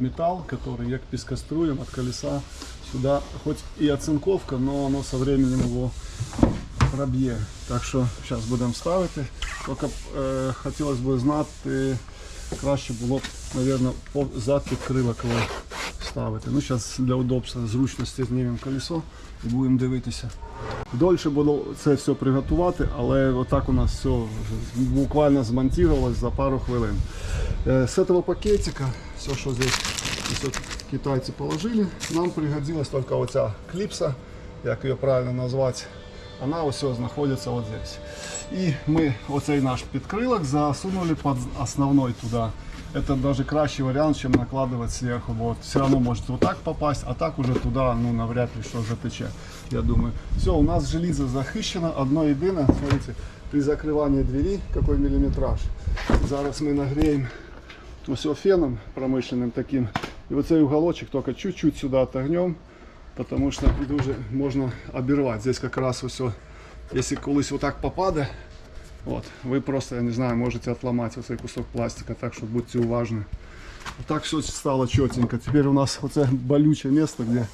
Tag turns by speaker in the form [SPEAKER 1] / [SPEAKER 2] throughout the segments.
[SPEAKER 1] металл, который як пескоструем от колеса сюда, хоть и оцинковка, но оно со временем его проб'є. Так що зараз будемо ставити. Тільки е, хотілося б знати, краще було б, мабуть, зад крила коли ставити. Ну, зараз для удобства, зручності знімемо колесо і будемо дивитися. Дольше було це все приготувати, але отак у нас все буквально змонтувалось за пару хвилин. Е, З цього пакетика, все, що здесь ось от китайці положили, нам пригодилась тільки оця кліпса, як її правильно назвати. Вона ось знаходиться от здесь. І ми оцей наш підкрилок засунули під основной туди. Это даже кращий вариант, чем накладывать сверху. Вот. Все равно может вот так попасть, а так уже туда, ну, навряд ли что затече, я думаю. Все, у нас железо захищено, одно єдине, смотрите, при закрывании двери, какой миллиметраж. Зараз ми нагреем все феном промышленным таким. И вот цей уголочек только чуть-чуть сюда отогнем, потому что дуже можна обірвати. Здесь как раз все, если колись вот так попаде, От, ви просто, я не знаю, можете отламати оцей кусок пластика, так що будьте уважні. Так все стало чотенько. Тепер у нас оце болюче місце, де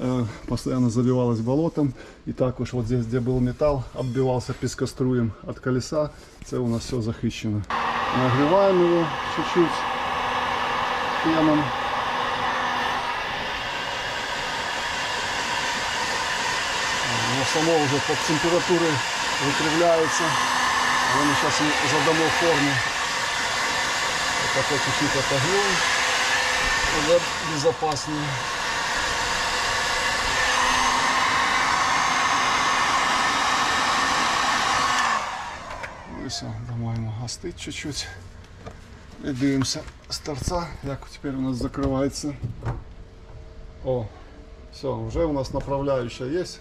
[SPEAKER 1] е, постійно заливалось болотом. І також от здесь, де був метал, оббивався піскоструєм від колеса. Це у нас все захищено. Нагріваємо його чуть-чуть феном. Воно само вже по температурі викривляється. Але ми зараз задамо форму. Вот такой чуть-чуть отогнем. Уже безопаснее. Все, остыть чуть-чуть. І дивимося з торця, як тепер у нас закривається. О, все, вже у нас направляющая есть.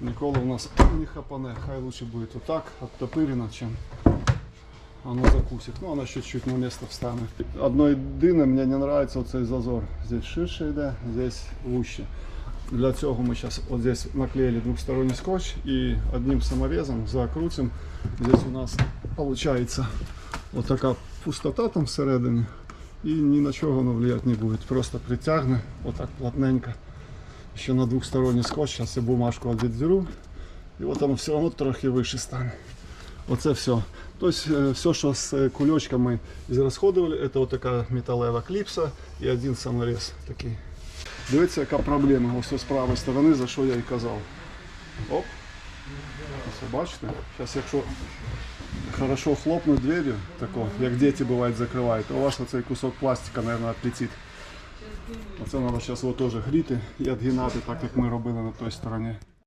[SPEAKER 1] Ніколи у нас не хапане, хай лучше будет вот так, оттопырено, чем оно закусит. Ну, она чуть-чуть на место встане. Одно єдине, мені не нравится оцей зазор. Здесь ширше йде, здесь вуще. Для цього ми зараз вот здесь наклеили двухсторонний скотч и одним саморезом закрутим. Здесь у нас получается вот така пустота там всередині. І ні на чого воно влиять не буде. Просто притягне отак плотненько. Ще на двухсторонний скотч, зараз я бумажку віддеру. І от воно все одно трохи вище стане. Оце все. Тобто е, все, що з е, кульочками зрозходували, це така металева кліпса і один саморез такий. Дивіться, яка проблема ось з правої сторони, за що я і казав. Оп. Ось, бачите? Зараз якщо хорошо хлопнуть дверью, тако, як діти бувають закривають, то у вас оцей кусок пластика, мабуть, відлетить. Оце треба зараз теж гріти і відгинати, так як ми робили на той стороні.